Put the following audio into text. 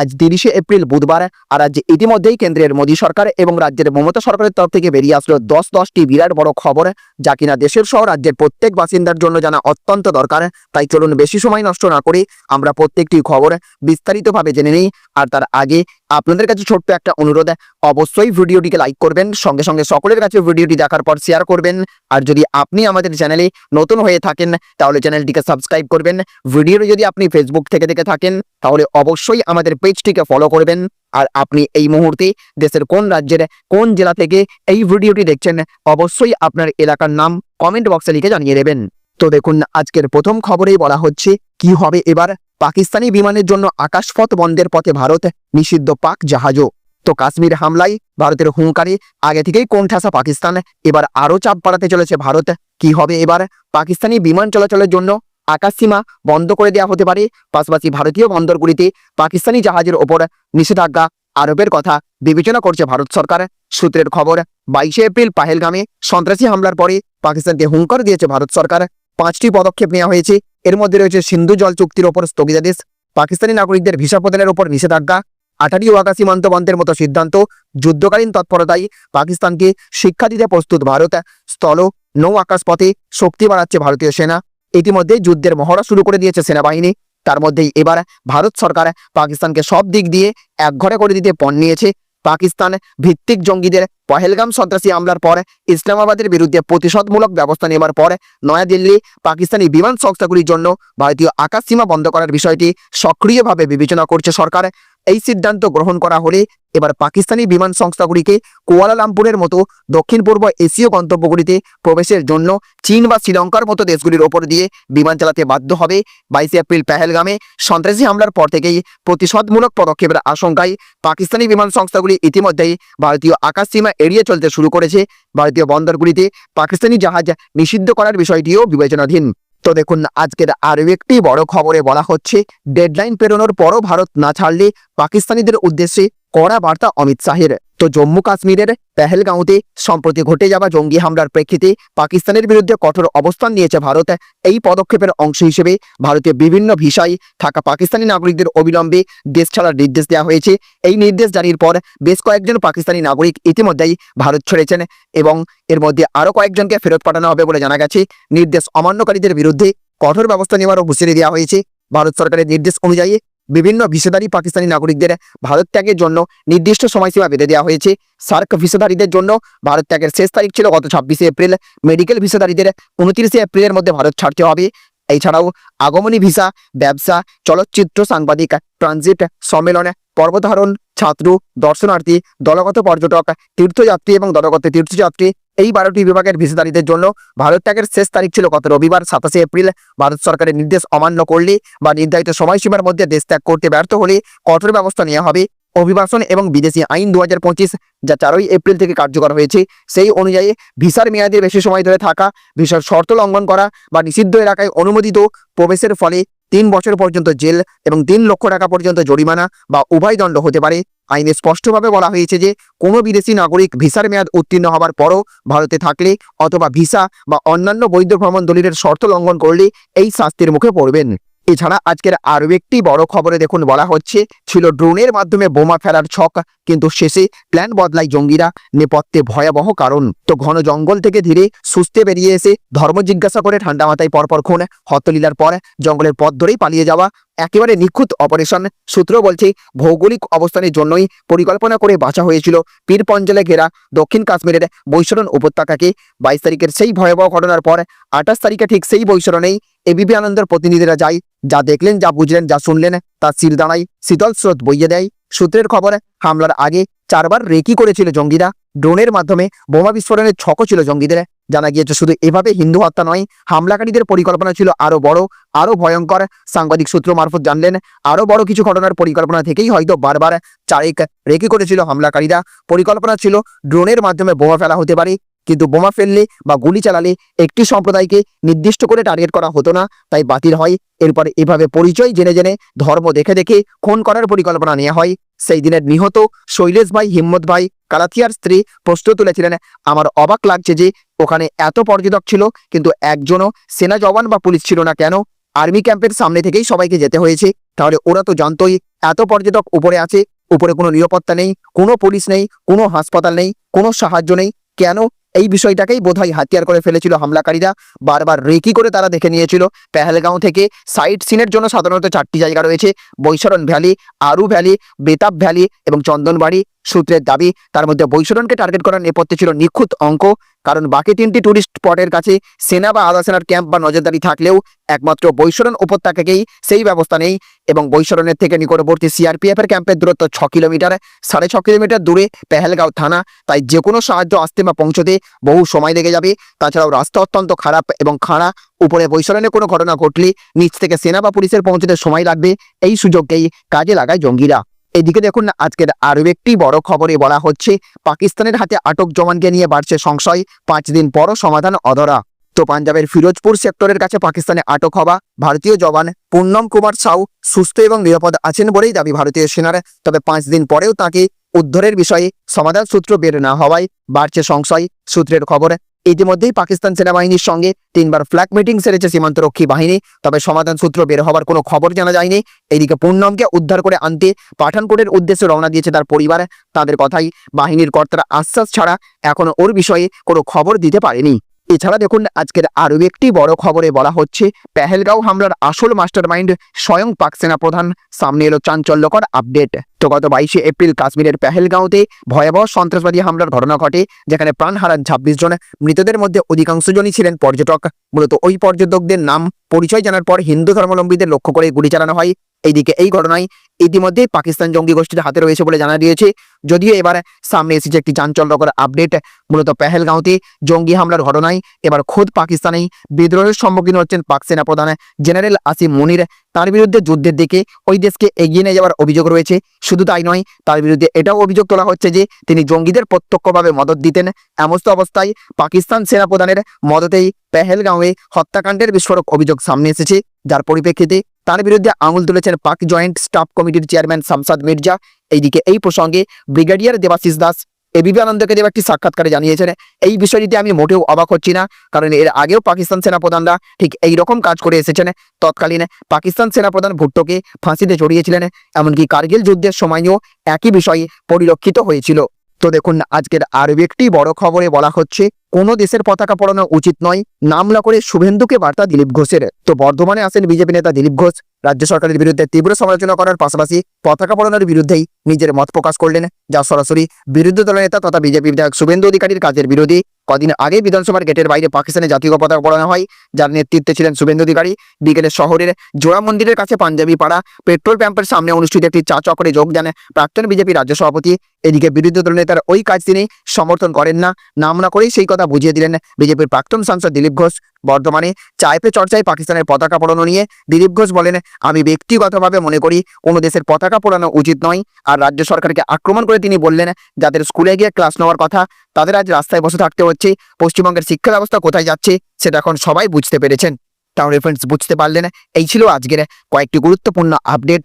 আজ তিরিশে এপ্রিল বুধবার, আর আজ ইতিমধ্যেই কেন্দ্রের মোদী সরকার এবং রাজ্যের মমতা সরকারের তরফ থেকে বেরিয়ে আসলো দশ দশটি বিরাট বড় খবর, যা কিনা দেশের সহ রাজ্যের প্রত্যেক বাসিন্দার জন্য জানা অত্যন্ত দরকার। তাই চলুন বেশি সময় নষ্ট না করে আমরা প্রত্যেকটি খবর বিস্তারিতভাবে জেনে নিই। আর তার আগে আপনাদের কাছে ছোট্ট একটা অনুরোধ, অবশ্যই ভিডিওটিকে লাইক করবেন, সঙ্গে সঙ্গে সকলের কাছে ভিডিওটি দেখার পর শেয়ার করবেন। আর যদি আপনি আমাদের চ্যানেলে নতুন হয়ে থাকেন, তাহলে চ্যানেলটিকে সাবস্ক্রাইব করবেন। ভিডিওটি যদি আপনি ফেসবুক থেকে দেখে থাকেন, তাহলে অবশ্যই আমাদের পেজটিকে ফলো করবেন। আর আপনি এই মুহূর্তে দেশের কোন রাজ্যের, কোন জেলা থেকে এই ভিডিওটি দেখছেন, অবশ্যই আপনার এলাকার নাম কমেন্ট বক্সে লিখে জানিয়ে দেবেন। তো দেখুন, আজকের প্রথম খবরেই বলা হচ্ছে, কি হবে এবার? পাকিস্তানি বিমানের জন্য আকাশপথ বন্ধের পথে ভারত নিষিদ্ধ পাক জাহাজও। তো কাশ্মীর হামলায় ভারতের হুঙ্কারে আগে থেকেই কোণঠাসা পাকিস্তান। এবার আরও চাপ বাড়াতে চলেছে ভারত। কি হবে এবার? পাকিস্তানি বিমান চলাচলের জন্য আকাশসীমা বন্ধ করে দেওয়া হতে পারে। পাশাপাশি ভারতীয় বন্দরগুলিতে পাকিস্তানি জাহাজের ওপর নিষেধাজ্ঞা আরোপের কথা বিবেচনা করছে ভারত সরকার। সূত্রের খবর, বাইশে এপ্রিল পাহেলগামে সন্ত্রাসী হামলার পরে পাকিস্তানকে হুঙ্কার দিয়েছে ভারত সরকার। পাঁচটি পদক্ষেপ নেওয়া হয়েছে। এর মধ্যে রয়েছে সিন্ধু জল চুক্তির ওপর স্থগিতাদেশ, পাকিস্তানি নাগরিকদের ভিসা প্রদানের ওপর নিষেধাজ্ঞা, আটারি ওয়াগা সীমান্ত বন্ধের মতো সিদ্ধান্ত, যুদ্ধকালীন তৎপরতায় পাকিস্তানকে শিক্ষা দিতে প্রস্তুত ভারত, স্থল নৌ আকাশপথে শক্তি বাড়াচ্ছে ভারতীয় সেনা। ইতিমধ্যে যুদ্ধের মহড়া শুরু করে দিয়েছে সেনাবাহিনী। তার মধ্যেই এবার ভারত সরকার পাকিস্তানকে সব দিক দিয়ে একঘরে করে দিতে পণ নিয়েছে। পাকিস্তান ভিত্তিক জঙ্গিদের পহেলগাম সন্ত্রাসী হামলার পর ইসলামাবাদের বিরুদ্ধে প্রতিশোধমূলক ব্যবস্থা নেওয়ার পর নয়াদিল্লি পাকিস্তানি বিমান সংস্থাগুলির জন্য ভারতীয় আকাশ সীমা বন্ধ করার বিষয়টি সক্রিয়ভাবে বিবেচনা করছে সরকার। এই সিদ্ধান্ত গ্রহণ করা হলে এবার পাকিস্তানি বিমান সংস্থাগুলিকে কুয়ালালামপুরের মতো দক্ষিণ পূর্ব এশীয় গন্তব্যগুলিতে প্রবেশের জন্য চীন বা শ্রীলঙ্কার মতো দেশগুলির ওপর দিয়ে বিমান চালাতে বাধ্য হবে। বাইশে এপ্রিল পেহেলগামে সন্ত্রাসী হামলার পর থেকেই প্রতিশোধমূলক পদক্ষেপের আশঙ্কায় পাকিস্তানি বিমান সংস্থাগুলি ইতিমধ্যেই ভারতীয় আকাশ সীমা এড়িয়ে চলতে শুরু করেছে। ভারতীয় বন্দরগুলিতে পাকিস্তানি জাহাজ নিষিদ্ধ করার বিষয়টিও বিবেচনাধীন। তো দেখুন, আজকের আরও একটি বড় খবরে বলা হচ্ছে ডেডলাইন পেরোনোর পরও ভারত না ছাড়লে পাকিস্তানিদের উদ্দেশ্যে কড়া বার্তা অমিত শাহের। তো জম্মু কাশ্মীরের পেহেলগাঁওতে সম্প্রতি ঘটে যাওয়া জঙ্গি হামলার প্রেক্ষিতে পাকিস্তানের বিরুদ্ধে কঠোর অবস্থান নিয়েছে ভারত। এই পদক্ষেপের অংশ হিসেবে ভারতীয় বিভিন্ন ভিসায় থাকা পাকিস্তানি নাগরিকদের অবিলম্বে দেশ ছাড়ার নির্দেশ দেওয়া হয়েছে। এই নির্দেশ জারির পর বেশ কয়েকজন পাকিস্তানি নাগরিক ইতিমধ্যেই ভারত ছেড়েছেন এবং এর মধ্যে আরও কয়েকজনকে ফেরত পাঠানো হবে বলে জানা গেছে। নির্দেশ অমান্যকারীদের বিরুদ্ধে কঠোর ব্যবস্থা নেওয়ারও হুঁশিয়ারি দেওয়া হয়েছে। ভারত সরকারের নির্দেশ অনুযায়ী বিভিন্ন ভিসাধারী পাকিস্তানি নাগরিকদের ভারত ত্যাগের জন্য নির্দিষ্ট সময়সীমা বেঁধে দেওয়া হয়েছে। সার্ক ভিসাধারীদের জন্য ভারত ত্যাগের শেষ তারিখ ছিল গত ছাব্বিশে এপ্রিল। মেডিকেল ভিসাধারীদের উনত্রিশে এপ্রিলের মধ্যে ভারত ছাড়তে হবে। এছাড়াও আগমনী ভিসা, ব্যবসা, চলচ্চিত্র, সাংবাদিক, ট্রানজিট, সম্মেলন পর্বতারোহণ ছাত্র, দর্শনার্থী, দলগত পর্যটক, তীর্থযাত্রী এবং দলগত তীর্থযাত্রী এই বারোটি বিভাগের ভিসাধারীদের জন্য ভারত ত্যাগের শেষ তারিখ ছিল গত রবিবার, সাতাশে এপ্রিল। ভারত সরকারের নির্দেশ অমান্য করলে বা নির্ধারিত সময়সীমার মধ্যে দেশ ত্যাগ করতে ব্যর্থ হলে কঠোর ব্যবস্থা নেওয়া হবে। অভিবাসন এবং বিদেশি আইন দু হাজার পঁচিশ, যা চারই এপ্রিল থেকে কার্যকর হয়েছে, সেই অনুযায়ী ভিসার মেয়াদে বেশি সময় ধরে থাকা, ভিসার শর্ত লঙ্ঘন করা বা নিষিদ্ধ এলাকায় অনুমোদিত প্রবেশের ফলে তিন বছর পর্যন্ত জেল এবং তিন লক্ষ টাকা পর্যন্ত জরিমানা বা উভয় দণ্ড হতে পারে। আইনে স্পষ্টভাবে বলা হয়েছে যে, কোনো বিদেশি নাগরিক ভিসার মেয়াদ উত্তীর্ণ হবার পরও ভারতে থাকলে অথবা ভিসা বা অন্যান্য বৈধ ভ্রমণ দলিলের শর্ত লঙ্ঘন করলে এই শাস্তির মুখে পড়বেন। এছাড়া আজকের আরও একটি বড় খবরে দেখুন, বলা হচ্ছে, ছিল ড্রোনের মাধ্যমে বোমা ফেলার ছক, কিন্তু শেষে প্ল্যান বদলায় জঙ্গিরা। নেপথ্যে ভয়াবহ কারণ। তো ঘন জঙ্গল থেকে ধীরে সুস্থে বেরিয়ে এসে ধর্ম জিজ্ঞাসা করে ঠান্ডা মাথায় পরপর খুন। হতলীলার পর জঙ্গলের পথ ধরেই পালিয়ে যাওয়া একেবারে নিখুঁত অপারেশন। সূত্র বলছে, ভৌগোলিক অবস্থানের জন্যই পরিকল্পনা করে বাঁচা হয়েছিল পীর পঞ্জলে ঘেরা দক্ষিণ কাশ্মীরের বৈশরণ উপত্যকাকে। বাইশ তারিখের সেই ভয়াবহ ঘটনার পর আঠাশ তারিখে ঠিক সেই বৈশরণেই এবিপি আনন্দের প্রতিনিধিরা যায় যা দেখলেন, যা বুঝলেন, যা শুনলেন তা দাঁড়ায় শীতল স্রোত বইয়ে দেয়। সূত্রের খবর, হামলার আগে চারবার রেকি করেছিল জঙ্গিরা। ড্রোনের মাধ্যমে বোমা বিস্ফোরণের ছকও ছিল জঙ্গিদের। জানা গিয়েছে, শুধু এভাবে হিন্দু হত্যা নয়, হামলাকারীদের পরিকল্পনা ছিল আরও বড় আরও ভয়ঙ্কর। সাংবাদিক সূত্র মারফত জানলেন আরও বড় কিছু ঘটনার পরিকল্পনা থেকেই হয়তো বারবার চারেক রেকি করেছিল হামলাকারীরা। পরিকল্পনা ছিল, ড্রোনের মাধ্যমে বোমা ফেলা হতে পারে কিন্তু বোমা ফেললে বা গুলি চালালে একটি সম্প্রদায়কে নির্দিষ্ট করে টার্গেট করা হতো না, তাই বাতিল হয়। এরপরে এভাবে পরিচয় জেনে জেনে, ধর্ম দেখে দেখে খুন করার পরিকল্পনা নেওয়া হয়। সেই দিনের নিহত শৈলেশ ভাই, হিম্মত ভাই, কালাথিয়ার স্ত্রী প্রশ্ন তুলেছিলেন, আমার অবাক লাগছে যে ওখানে এত পর্যটক ছিল, কিন্তু একজনও সেনা জওয়ান বা পুলিশ ছিল না কেন? আর্মি ক্যাম্পের সামনে থেকেই সবাইকে যেতে হয়েছে। তাহলে ওরা তো জানতোই এত পর্যটক উপরে আছে, উপরে কোনো নিরাপত্তা নেই, কোনো পুলিশ নেই, কোনো হাসপাতাল নেই, কোনো সাহায্য নেই। কেন এই বিষয়টাকেই বোধহয় হাতিয়ার করে ফেলেছিল হামলাকারীরা, বারবার রেকি করে তারা দেখে নিয়েছিল। পেহেলগাঁও থেকে সাইট সিনের জন্য সাধারণত চারটি জায়গা রয়েছে, Baisaran valley, Aru valley, Betaab valley এবং চন্দনবাড়ি। সূত্রের দাবি, তার মধ্যে বৈশরণকে টার্গেট করার নেপথ্যে ছিল নিখুঁত অঙ্ক, কারণ বাকি তিনটি ট্যুরিস্ট স্পটের কাছে সেনা বা আধা সেনার ক্যাম্প বা নজরদারি থাকলেও একমাত্র বৈশরণ উপত্যকাকেই সেই ব্যবস্থা নেই। এবং বৈশরণের থেকে নিকটবর্তী সিআরপিএফ এর ক্যাম্পের দূরত্ব ছ কিলোমিটার, সাড়ে ছ কিলোমিটার দূরে পেহেলগাঁও থানা। তাই যে কোনো সাহায্য আসতে বা পৌঁছতে বহু সময় লেগে যাবে। তাছাড়াও রাস্তা অত্যন্ত খারাপ এবং খাড়া, উপরে বৈশরণে কোনো ঘটনা ঘটলে নিচ থেকে সেনা বা পুলিশের পৌঁছতে সময় লাগবে। এই সুযোগকেই কাজে লাগায় জঙ্গিরা। এদিকে দেখুন আজকের আরও একটি বড় খবরে বলা হচ্ছে, পাকিস্তানের হাতে আটক জওয়ানকে নিয়ে বাড়ছে সংশয়। পাঁচ দিন পরও সমাধান অধরা। তো পাঞ্জাবের ফিরোজপুর সেক্টরের কাছে পাকিস্তানে আটক হওয়া ভারতীয় জওয়ান পূর্ণম কুমার সাউ সুস্থ এবং নিরাপদ আছেন বলেই দাবি ভারতীয় সেনার। তবে পাঁচ দিন পরেও তাকে উদ্ধারের বিষয়ে সমাধান সূত্র বের না হওয়ায় বাড়ছে সংশয়। সূত্রের খবর, ইতিমধ্যেই পাকিস্তান সেনাবাহিনীর সঙ্গে তিনবার ফ্ল্যাগ মিটিং সেরেছে সীমান্তরক্ষী বাহিনী। তবে সমাধান সূত্র বের হওয়ার কোনো খবর জানা যায়নি। এদিকে পূর্ণমকে উদ্ধার করে আনতে পাঠানকোটের উদ্দেশ্যে রওনা দিয়েছে তার পরিবার। তাদের কথাই বাহিনীর কর্তারা আশ্বাস ছাড়া এখনও ওর বিষয়ে কোনো খবর দিতে পারেনি। এছাড়া দেখুন, আজকের আরও একটি বড় খবরে বলা হচ্ছে, পেহেলগাঁও হামলার আসল মাস্টার মাইন্ড স্বয়ং পাক সেনা প্রধান। সামনে এলো চাঞ্চল্যকর আপডেট। তো গত বাইশে এপ্রিল কাশ্মীরের পেহেলগাঁওতে ভয়াবহ সন্ত্রাসবাদী হামলার ঘটনা ঘটে, যেখানে প্রাণ হারান ছাব্বিশ জন। মৃতদের মধ্যে অধিকাংশ জনই ছিলেন পর্যটক। মূলত ওই পর্যটকদের নাম পরিচয় জানার পর হিন্দু ধর্মাবলম্বীদের লক্ষ্য করে গুলি চালানো হয়। এইদিকে এই ঘটনায় ইতিমধ্যেই পাকিস্তান জঙ্গি গোষ্ঠীর হাতে রয়েছে বলে জানা গিয়েছে। যদিও এবার সামনে এসেছে একটি চাঞ্চল্যকর আপডেট মূলত পেহেলগাঁওতে জঙ্গি হামলার ঘটনায় এবার খোদ পাকিস্তানেই বিদ্রোহের সম্মুখীন হচ্ছেন পাক সেনা প্রধান জেনারেল আসিম মুনির। তার বিরুদ্ধে যুদ্ধের দিকে ওই দেশকে এগিয়ে নিয়ে যাওয়ার অভিযোগ রয়েছে। শুধু তাই নয়, তার বিরুদ্ধে এটাও অভিযোগ তোলা হচ্ছে যে তিনি জঙ্গিদের প্রত্যক্ষভাবে মদত দিতেন। এমস্ত অবস্থায় পাকিস্তান সেনা প্রধানের মদতেই পেহেলগাঁওয়ে হত্যাকাণ্ডের বিস্ফোরক অভিযোগ সামনে এসেছে। যার পরিপ্রেক্ষিতে তার বিরুদ্ধে আঙুল তুলেছেন পাক জয়েন্ট স্টাফ কমিটির চেয়ারম্যান শামসাদ মির্জা। এইদিকে এই প্রসঙ্গে ব্রিগেডিয়ার দেবাশিস দাস এবিপি আনন্দকে দেব একটি সাক্ষাৎকারে জানিয়েছেন, এই বিষয়টিতে আমি মোটেও অবাক হচ্ছি না, কারণ এর আগেও পাকিস্তান সেনাপ্রধানরা ঠিক এই রকম কাজ করে এসেছেন। তৎকালীন পাকিস্তান সেনাপ্রধান ভুট্টোকে ফাঁসিতে জড়িয়েছিলেন, এমনকি কার্গিল যুদ্ধের সময়ও একই বিষয়ে পরিলক্ষিত হয়েছিল। তো দেখুন, আজকের আরও একটি বড় খবরে বলা হচ্ছে, কোনো দেশের পতাকা পড়ানো উচিত নয়। নাম না করে শুভেন্দুকে বার্তা দিলীপ ঘোষের। তো বর্ধমানে আসেন বিজেপি নেতা দিলীপ ঘোষ। রাজ্য সরকারের বিরুদ্ধে তীব্র সমালোচনা করার পাশাপাশি পতাকা পড়ানোর বিরুদ্ধেই নিজের মত প্রকাশ করলেন, যা সরাসরি বিরোধী দলের নেতা তথা বিজেপি বিধায়ক শুভেন্দু অধিকারীর কাজের বিরোধী। কদিন আগে বিধানসভার গেটের বাইরে পাকিস্তানে জাতীয় পতাকা পড়ানো হয়, যার নেতৃত্বে ছিলেন শুভেন্দু অধিকারী। বিকেলে শহরের জোড়া মন্দিরের কাছে পাঞ্জাবি পাড়া পেট্রোল পাম্পের সামনে অনুষ্ঠিত একটি চা চক্রে যোগ দেন প্রাক্তন বিজেপি রাজ্য সভাপতি এদিকে বিরোধী দল নেতার ওই কাজ তিনি সমর্থন করেন না। নাম না করেই সেই কথা বুঝিয়ে দিলেন বিজেপির প্রাক্তন সাংসদ দিলীপ ঘোষ। বর্তমানে চাইপে চর্চায় পাকিস্তানের পতাকা পোড়ানো নিয়ে দিলীপ ঘোষ বলেন, আমি ব্যক্তিগতভাবে মনে করি কোনো দেশের পতাকা পোড়ানো উচিত নয়। আর রাজ্য সরকারকে আক্রমণ করে তিনি বললেন, যাদের স্কুলে গিয়ে ক্লাস নেওয়ার কথা, তাদের আজ রাস্তায় বসে থাকতে হচ্ছে। পশ্চিমবঙ্গের শিক্ষা ব্যবস্থা কোথায় যাচ্ছে, সেটা এখন সবাই বুঝতে পেরেছেন। তাহলে ফ্রেন্ডস বুঝতে পারলেন, এই ছিল আজকের কয়েকটি গুরুত্বপূর্ণ আপডেট